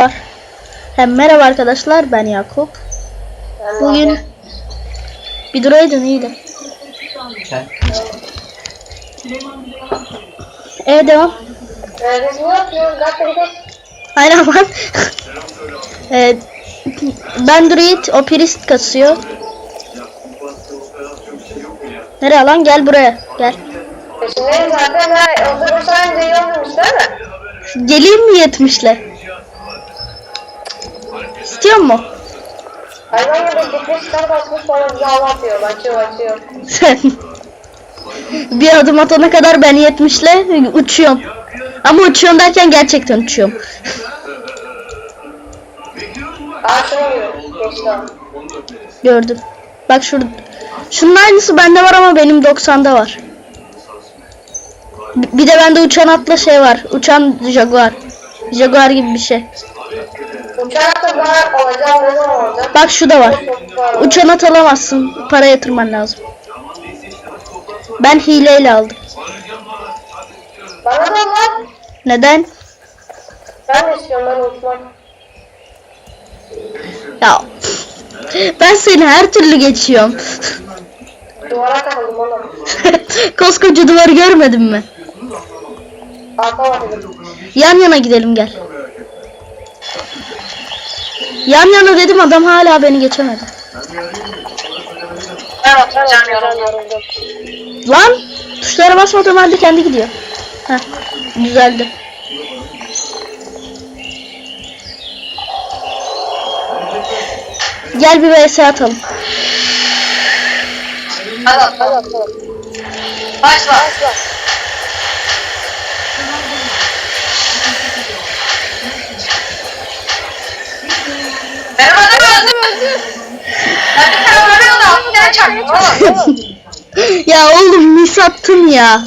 var. Hem merhaba arkadaşlar ben Yakup. Bugün bir duraydın iyiydi. E devam. Aynen evet. Ben Druid, o Priest kasıyor. Nereye lan? Gel buraya. Gel. Peşindeyim zaten. De iyi olmamış değil mi? Geleyim mi 70'le? İstiyor mu? Hayvan gibi çıkar basmış sonra bize hava atıyor. Açıyor, açıyor. Sen. bir adım atana kadar ben 70'le uçuyorum. Ama uçuyorum derken gerçekten uçuyorum. O. Gördüm. Bak şurada. Şunun aynısı bende var ama benim 90'da var. Bir de bende uçan atla şey var. Uçan Jaguar. Jaguar gibi bir şey. Bak şu da var. Uçan at alamazsın. Para yatırman lazım. Ben hileyle aldım. Bana da lan. Neden? Ben de istiyorum ben uçmak. Ya ben seni her türlü geçiyorum. Duvara takıldım oğlum. Koskoca duvarı görmedin mi? Arka bakıyordum. Yan yana gidelim gel. Yan yana dedim adam hala beni geçemedi. Ben oturacağım yoruldum. Lan tuşlara basmadığım halde kendi gidiyor. Heh düzeldi. Gel bir vs atalım. Hadi hadi at. Başla. Başla. Benim adam öldü. Ben bir tane vuruyorum da altı tane çarptım ya oğlum mis attın ya.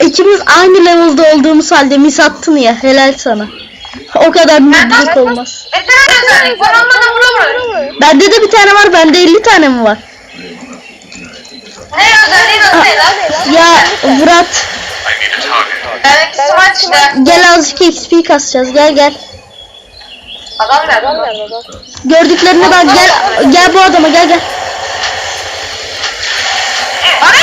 İkimiz aynı level'da olduğumuz halde mis attın ya. Helal sana. O kadar müdürlük olmaz. Özellik vuramıyorum. Bende de bir tane var. Bende 50 tane mi var? Ne ne lan? Ya Murat işte. gel azıcık XP kasacağız. Gel gel. Adam nerede? Adam nerede? Gördüklerine bak gel gel bu adama gel gel. Bana.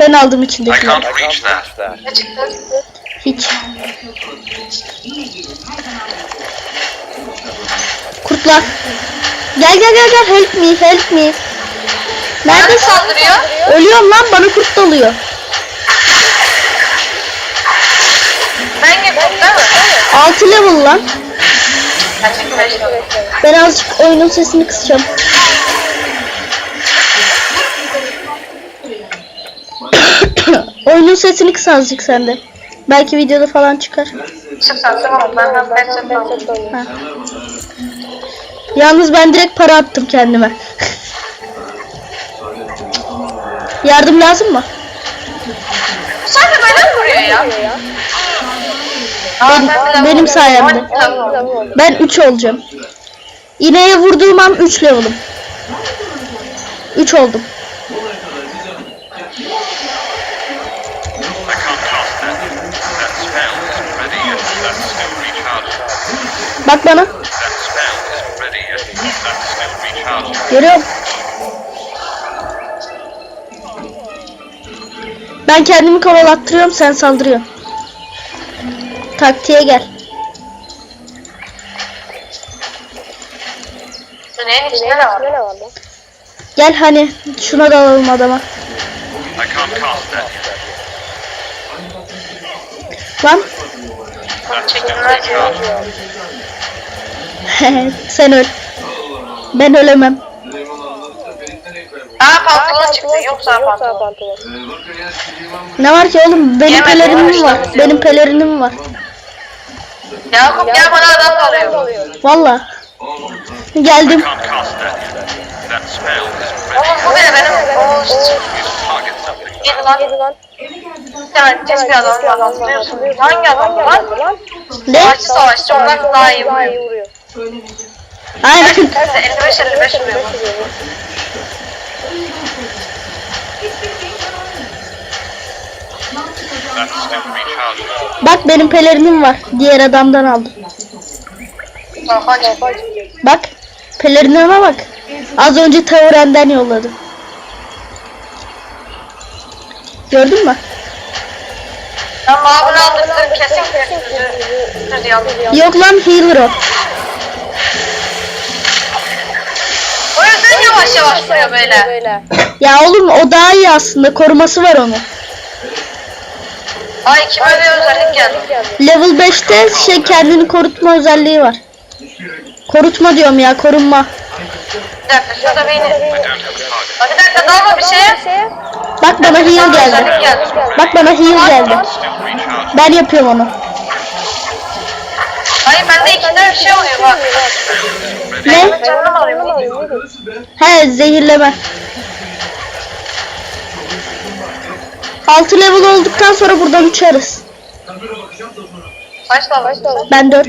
Ben aldım I içindekileri. can't reach that. Ne çıktı? Hiç. Kurtlar. Gel gel gel gel help me help me. Neredesin? saldırıyor. Ölüyorum lan bana kurt dalıyor. Ben girdim değil mi? 6 level lan. Ben azıcık oyunun sesini kısacağım. oyunun sesini kıs azıcık sen de. Belki videoda falan çıkar. Çıksan tamam ben ben ben ben ben direkt para attım kendime. Yardım lazım mı? Sadece böyle mi vuruyor ya? Aa, Benim- ben de benim level sayemde. oldum. Tamam, tamam. Ben 3 olacağım. İğneye vurduğum an 3 level'ım. 3 oldum. I can't cast that. That spell isn't ready yet. That's still recharging. Bak bana. That spell isn't ready yet. That's still recharging. Görüyorum. Ben kendimi kovalattırıyorum sen saldırıyorsun. Taktiğe gel. Tünelin içinde ne var? Gel hani şuna da alalım adama. Lan. Sen öl. Ben ölemem. Aa pantolon çıktı. Yoksa pantolon. Ne var ki oğlum? Benim Yemedim, pelerinim var. yemedim. Benim pelerinim var. Yakup gel bana adam alıyor. Valla. Geldim. can't cast that. That spell ready Oğlum bu ne benim? To target something. Yedi lan. Bir tane test bir adam var hatırlıyorsun. Hangi adam lan? Ne? Savaşçı savaşçı ondan daha iyi vuruyor. Aynen. Neyse 55 55 vuruyor. Bak benim pelerinim var. Diğer adamdan aldım. Bak. Pelerinime bak. Az önce Tauren'den yolladım. Gördün mü? Ben mağabını aldırdım kesin kesin. Yok lan healer o. O yüzden yavaş yavaş böyle. Ya oğlum o daha iyi aslında. Koruması var onun. Ay kime bir özellik geldi. Level 5'te şey kendini korutma özelliği var. Korutma diyorum ya korunma. Bir dakika şurada beni. Bir dakika dalma bir şeye. Bak bana heal geldi. Bak bana heal geldi. Ben yapıyorum onu. Hayır bende iki tane bir şey oluyor bak. Ne? He zehirleme. 6 level olduktan sonra buradan uçarız. Kaç dalma? Ben 4.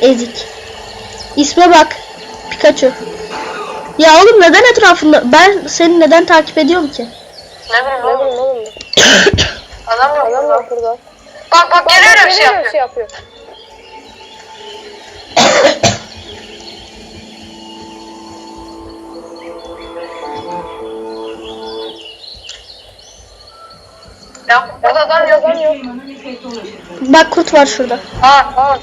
Ezik. İsme bak. Pikachu. Ya oğlum neden etrafında? Ben seni neden takip ediyorum ki? Ne bileyim oğlum. Adam yok. Adam yok burada. Bak bak bir şey yapıyor. Ya burada adam yok. Bak kurt var şurada. Ha ha.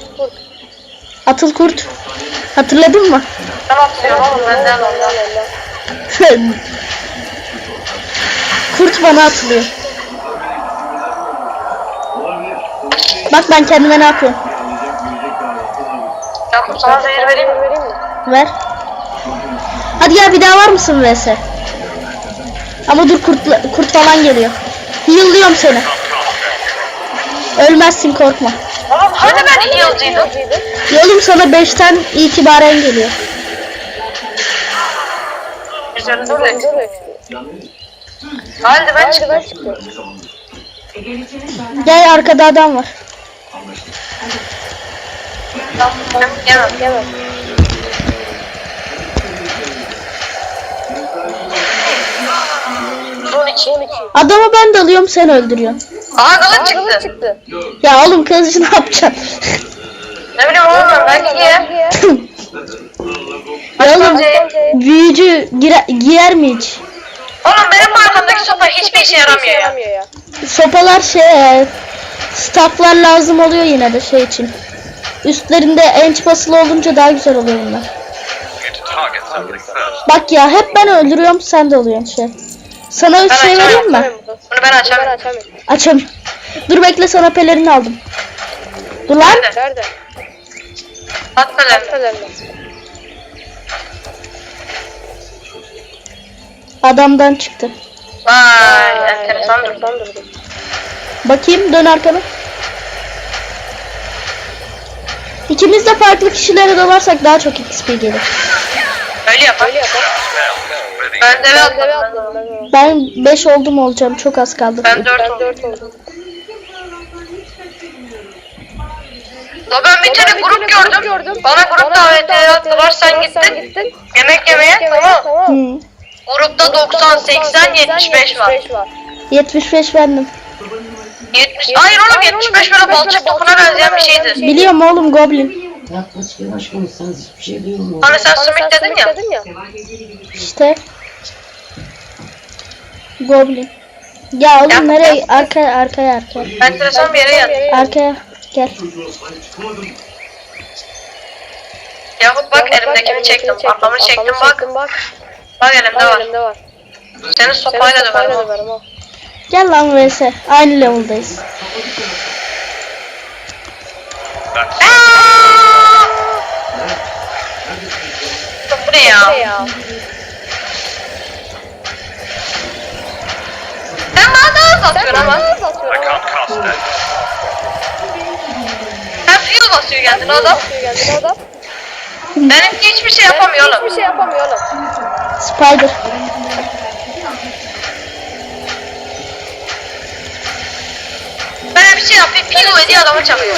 Atıl kurt. Hatırladın mı? Ben hatırlıyorum oğlum benden ondan. kurt bana atılıyor. Bak ben kendime ne yapıyorum. Ya sana zehir vereyim mi? Ver. Hadi ya bir daha var mısın vs? Ama dur kurt, kurt falan geliyor. Yıllıyorum seni. Ölmezsin korkma. Oğlum ben yılcıydım? Yolum sana 5'ten itibaren geliyor. Üzerinde ben çıktım. Gel arkada adam var. Tamam, Yemem. Yemem. 12. Adamı ben dalıyorum sen öldürüyorsun. Aa kılıç çıktı. çıktı. Ya oğlum kılıcı ne yapacaksın? ne bileyim oğlum belki giyer. ya oğlum büyücü girer, giyer mi hiç? Oğlum benim arkamdaki sopa hiçbir işe yaramıyor ya. Sopalar şey stafflar lazım oluyor yine de şey için. Üstlerinde enç basılı olunca daha güzel oluyor bunlar. Bak ya hep ben öldürüyorum sen de oluyorsun şey. Sana üç Ben şey vereyim mi? Bunu ben açamıyorum. Açam. Dur bekle sana pelerini aldım. Dur lan. Nerede? At kalemini. Adamdan çıktı. Vay enteresan durdu. Bakayım dön arkana. İkimiz de farklı kişilere dalarsak daha çok XP gelir. Öyle yap. Öyle yap. Ready. Ben deve atladım. Ben 5 oldum olacağım çok az kaldı. Ben 4 oldum. Da ben bir tane grup gördüm. Bana grup daveti attılar sen gittin. Yemek yemeye tamam. Hı. Grupta 90, 80, 75 var. 75 bendim. 70. Hayır oğlum 75 böyle balçık topuna benzeyen bir şeydi. Biliyorum oğlum Goblin. Yaklaşık yavaş konuşsanız hiçbir şey duyulmuyor. Hani sen sümük dedin ya. İşte. Goblin. Ya oğlum Yap, nereye? yap. Arkaya arkaya arkaya. Enteresan bir yere geldi. Arkaya gel. Yakup bak elimdekini çektim. Arkamı çektim bak. Bak elimde var. Seni sopayla döverim. ha. Gel lan vs. Aynı level'dayız. Aa! Bu ne ya? Sen bana daha hızlı atıyorsun ama. I can't cast it. Sen fuel basıyor kendine adam. Benimki hiçbir şey yapamıyor oğlum. Hiçbir şey yapamıyor oğlum. Spider. Ben bir şey yapayım. Fuel ediyor adamı çakıyor.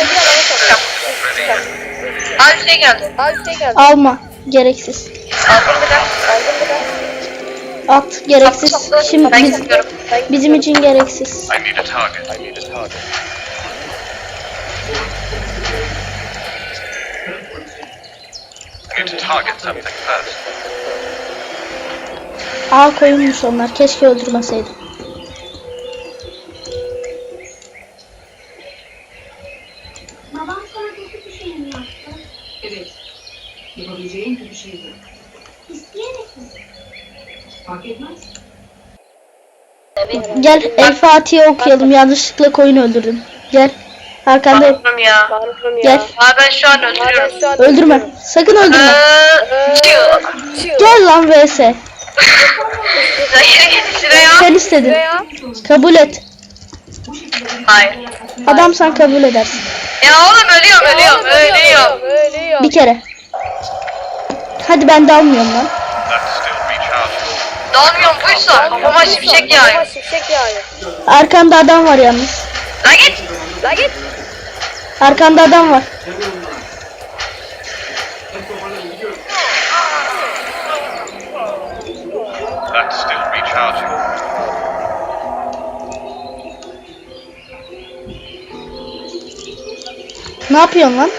Al bir şey geldi. Abi bir şey geldi. Alma. Gereksiz. Aldım bir de. Aldım bir de. At gereksiz. Şimdi ben biz, gidiyorum. bizim için gereksiz. I need a target. I need a target. I need to target something first. Aa koyulmuş onlar. Keşke öldürmeseydim. Gel El Fatiha okuyalım. Yanlışlıkla koyun öldürdüm. Gel. Arkanda Tanrım ya. Tanrım ya. Gel. Abi ben şu an öldürüyorum. şu an öldürme. Sakın öldürme. Gel lan vs. Zahir git şuraya. Sen istedin. Kabul et. Hayır. Adam sen kabul edersin. Ya oğlum ölüyorum ölüyorum ölüyorum. Ölüyor. Bir kere. Hadi ben dalmıyorum lan. Dalmıyorum buysa kafama şimşek yağıyor. şimşek yağıyor. Arkanda adam var yalnız. La git. La git. Arkanda adam var. That's still recharging. Ne yapıyorsun lan?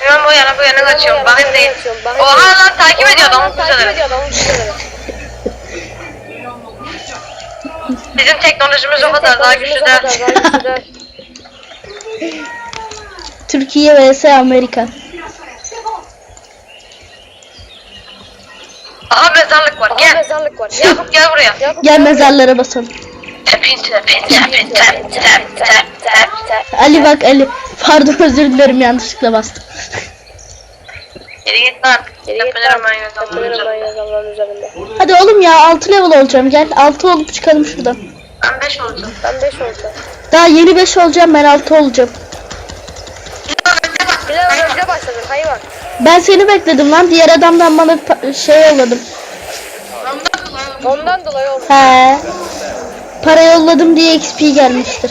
Hemen bu yana bu yana kaçıyorum. Bakayım değil. Oha lan takip ediyor adamı Takip kuzeleri. ediyor adamı kuzeleri. Bizim teknolojimiz o kadar daha güçlü Teknolojimiz o de. kadar daha güçlü de. Türkiye vs Amerika. Aha mezarlık var Aha gel. mezarlık var. Yakup gel buraya. Yakup Gel mezarlara basalım. Tepin tepin tepin tep tep tep tep tep. Ali bak Ali. Pardon özür dilerim yanlışlıkla bastım. Geri git lan. Geri git lan. ben Tepelerim ben yazalım. yazanların üzerinde. Hadi oğlum ya 6 level olacağım gel. 6 olup çıkalım şuradan. Ben 5 olacağım. Ben 5 olacağım. Daha yeni 5 olacağım ben 6 olacağım. Bir de önce başladın hayvan. Ben seni bekledim lan. Diğer adamdan bana pa- şey yolladım. Ondan dolayı olmuş. He. Para yolladım diye XP gelmiştir.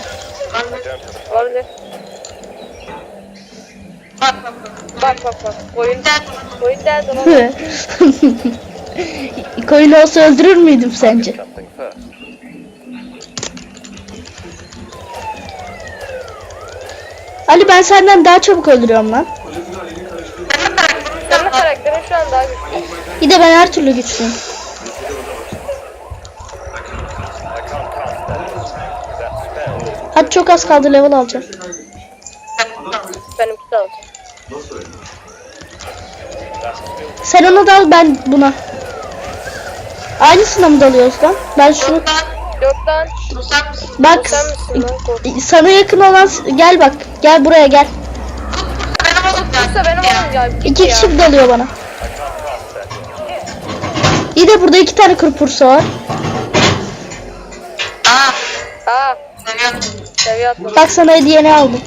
Olabilir. Bak bak bak. Bak bak bak. Oyun oyun derdi lan. Koyun olsa öldürür müydüm sence? Something first. Ali ben senden daha çabuk öldürüyorum lan. Senin karakterin şu an daha güçlü. Bir de ben her türlü güçlüyüm. Hadi çok az kaldı level alacağım. Benimki de alacak. Sen ona dal ben buna. Aynısına mı dalıyoruz lan? Ben şunu Yok lan. Bak sana yakın olan gel bak gel buraya gel. Benim oğlum ya. Yoksa benim oğlum ya. İki kişi dalıyor bana. İyi de burada iki tane kırpursa var. Aa. Aa. Seviye. Bak sana hediyeni aldım.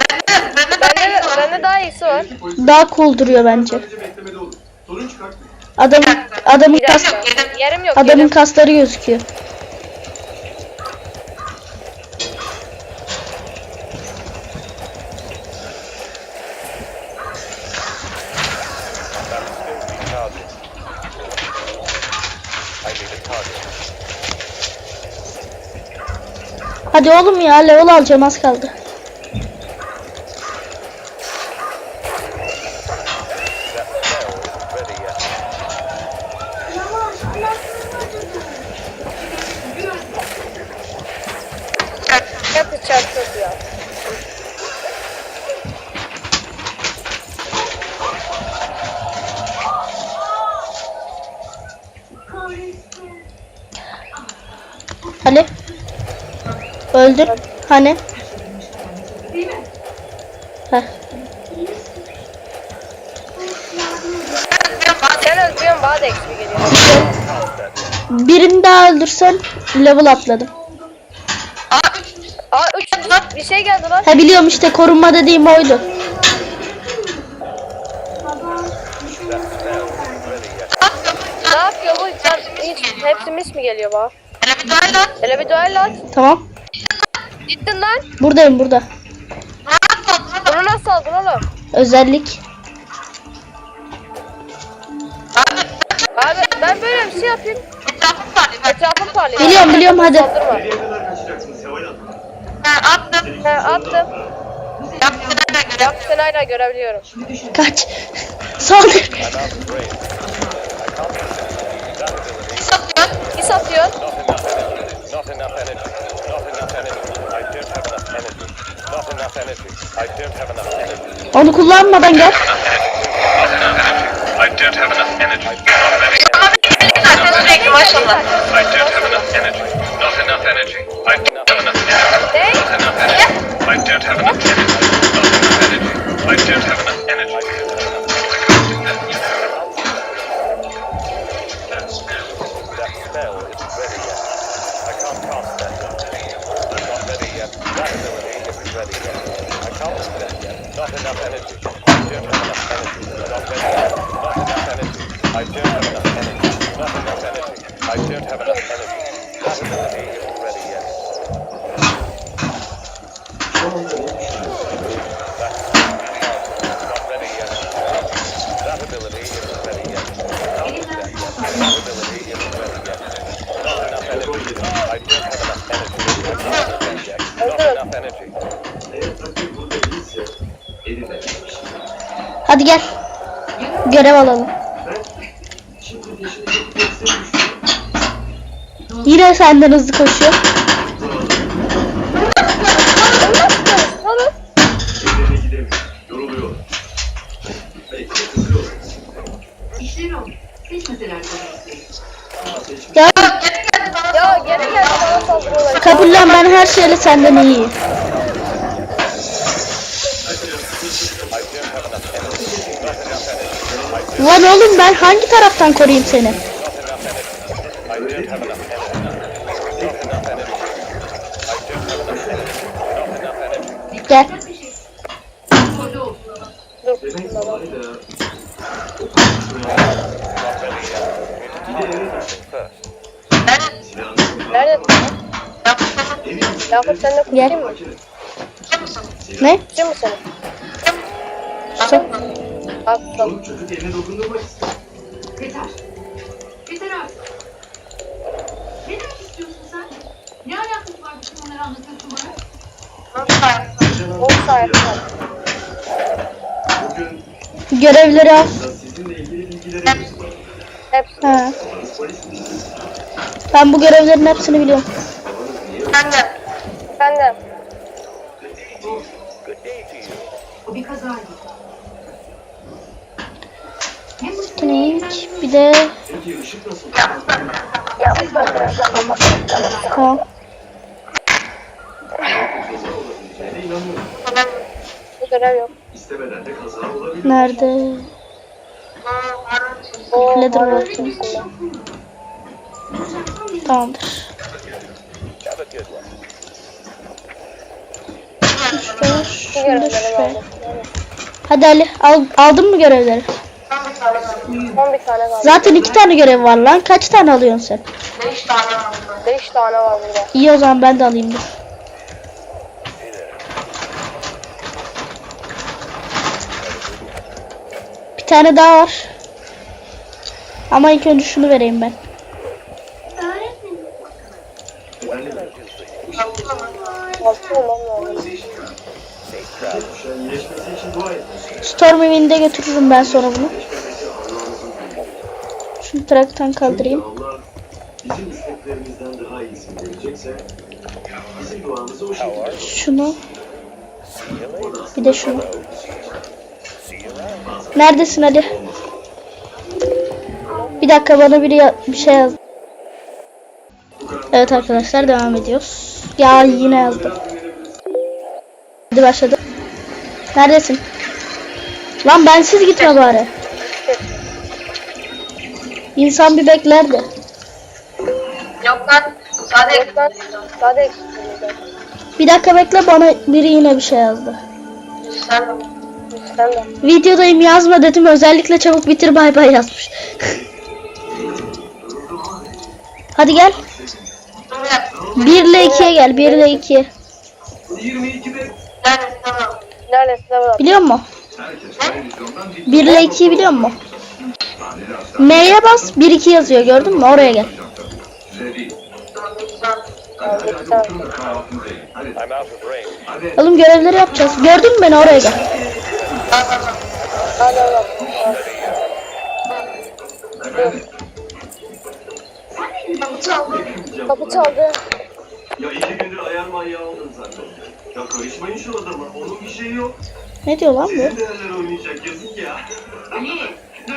Ben de, ben de, Bende, bende daha iyisi var. Daha cool duruyor bence. Adamın adamın kas. Yerim yok. adamın yerim. kasları gözüküyor. Oğlum ya level alacağım az kaldı. Öldür. Hani? Heh. Sen öldürüyorsun bana da XP geliyor. Birini daha öldürsen level atladım. Aa, Aa 3 bir şey geldi lan. Ha biliyorum işte korunma dediğim oydu. Ne yapıyor bu? Sen hiç hepsi mis mi geliyor bana? hele bir daha lan. Hele bir duel at. Tamam. Gittin lan. Buradayım burada. Bunu nasıl aldın oğlum? Özellik. Abi ben böyle bir şey yapayım. Etrafını parlayayım. Bak. Etrafım parlıyor. Biliyorum, biliyorum, hadi. Saldırma. Nereye kadar kaçacaksın Seval Hanım? Ha, attım. He attım. Yaptın nereden göre? Yap sen hala görebiliyorum. Kaç. Saldır. Satıyor. İs atıyor. Not enough energy. Onu kullanmadan gel. I don't have enough energy. Not many. Ama bir zaten sürekli maşallah. I don't have enough energy. Not enough energy. I don't Hadi gel. Görev alalım. Yine senden hızlı koşuyor. Ya Ya geri gel bana saldırıyorlar. kabullen ben her şeyle senden iyiyim. Lan oğlum ben hangi taraftan koruyayım seni? Gel. Nerede? Yakup sen de Gel. kurtayım mı? Ne? Kurtayım mı seni? Sus. Abi tutalım. Oğlum çocuk eline dokundurmak istiyor. Yeter. Yeter artık. Ne demek istiyorsun sen? Ne alakası var bütün onları anlatıyorsun bana? Nasıl yaptın? 10 saat var. Bugün Görevleri al. sizinle ilgili bilgileri. Ha. Babanız polis mi? Ben bu görevlerin hepsini biliyorum. Ben de. O bir kazaydı. Hem bu Teknik bir de Peki ışık nasıl? tamam. Kaza olabileceğine inanıyorum. Bu görev yok. İstemeden de kaza olabilir. Nerede? Walking. içerisinde. Tamamdır. Şuraya, Bu şunu da aldım. Hadi Ali al, aldın mı görevleri? Tane kaldı. Zaten iki tane görev var lan. Kaç tane alıyorsun sen? 5 tane aldım. 5 tane var burada. İyi o zaman ben de alayım dur. Bir tane daha var. Ama ilk önce şunu vereyim ben. Öğretmenim. Altı olmam lazım. Kuşağın iyileşmesi için dua et. Storm evinde götürürüm ben sonra bunu. Şunu traktan kaldırayım. Allah bizim isteklerimizden daha iyisini verecekse bizim duamızı o şekilde Şunu. Bir de şunu. Neredesin hadi? Bir dakika bana biri bir şey yaz. Evet arkadaşlar devam ediyoruz. Ya yine yazdım. Hadi başladı. Neredesin? Lan bensiz gitme bari. İnsan bir bekler de. Yok lan. Sadece Yok lan. Sade eksikliğinde. Bir dakika bekle bana biri yine bir şey yazdı. sen Sen de. Videodayım yazma dedim özellikle çabuk bitir bay bay yazmış. Hadi gel. 1 ile 2'ye gel 1 ile 2'ye. 22'de Neredesin? Biliyor musun? herkes televizyondan bir 1 ile 2'yi biliyor musun? M'ye bas 1 2 yazıyor gördün mü? Oraya gel. Oğlum görevleri yapacağız. Gördün mü beni oraya gel. Kapı çaldı. Ya iki gündür ayar manyağı oldun zaten. Ya karışmayın şu adama. Onun bir şeyi yok. Ne diyor lan bu? Sizin değerler oynayacak yazık ya. Ali. Ne?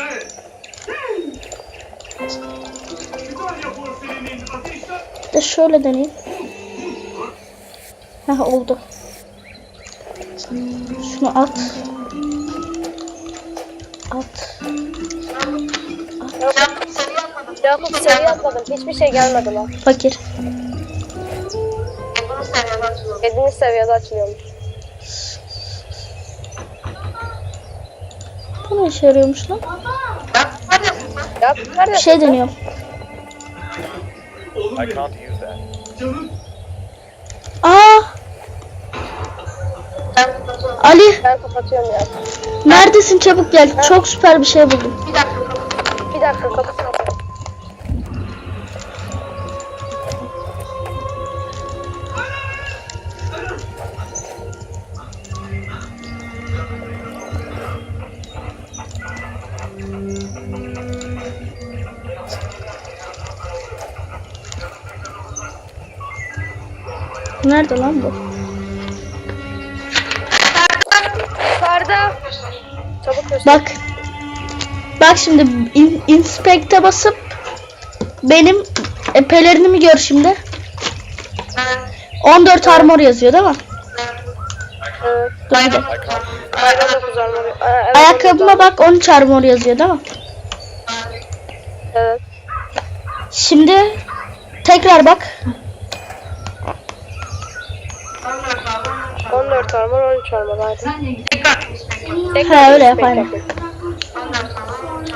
De şöyle deneyeyim. Heh oldu. Şunu at. At. Yakup seviye atmadım. Hiçbir şey gelmedi lan. Fakir. Yedinci seviyede açılıyormuş. Bu ne işe yarıyormuş lan? Bir şey deniyorum. Oğlum I can't use that. Aa! Ali Ben kapatıyorum ya. neredesin çabuk gel. Çok süper bir şey buldum. Bir dakika kapı çaldı. Nerede lan bu? Yukarıda. Çabuk göster. Bak. Bak şimdi in, inspect'e basıp benim e, pelerinimi gör şimdi. 14 armor yazıyor değil mi? Evet. Aynen evet, Ayakkabıma bak 13 armor yazıyor değil mi? Evet. Şimdi tekrar bak. 14 armor 13 armor hadi. Sen de git. Tek Ha, öyle tek yap, tek aynen. yapın.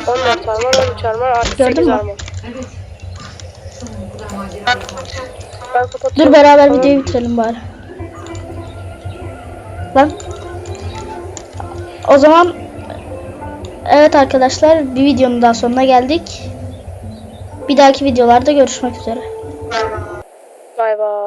14 armor 13 armor artı Gördün 8 mü? armor. Dur beraber Tamam. videoyu bitirelim bari. Lan. O zaman Evet arkadaşlar bir videonun daha sonuna geldik. Bir dahaki videolarda görüşmek üzere. Bay bay.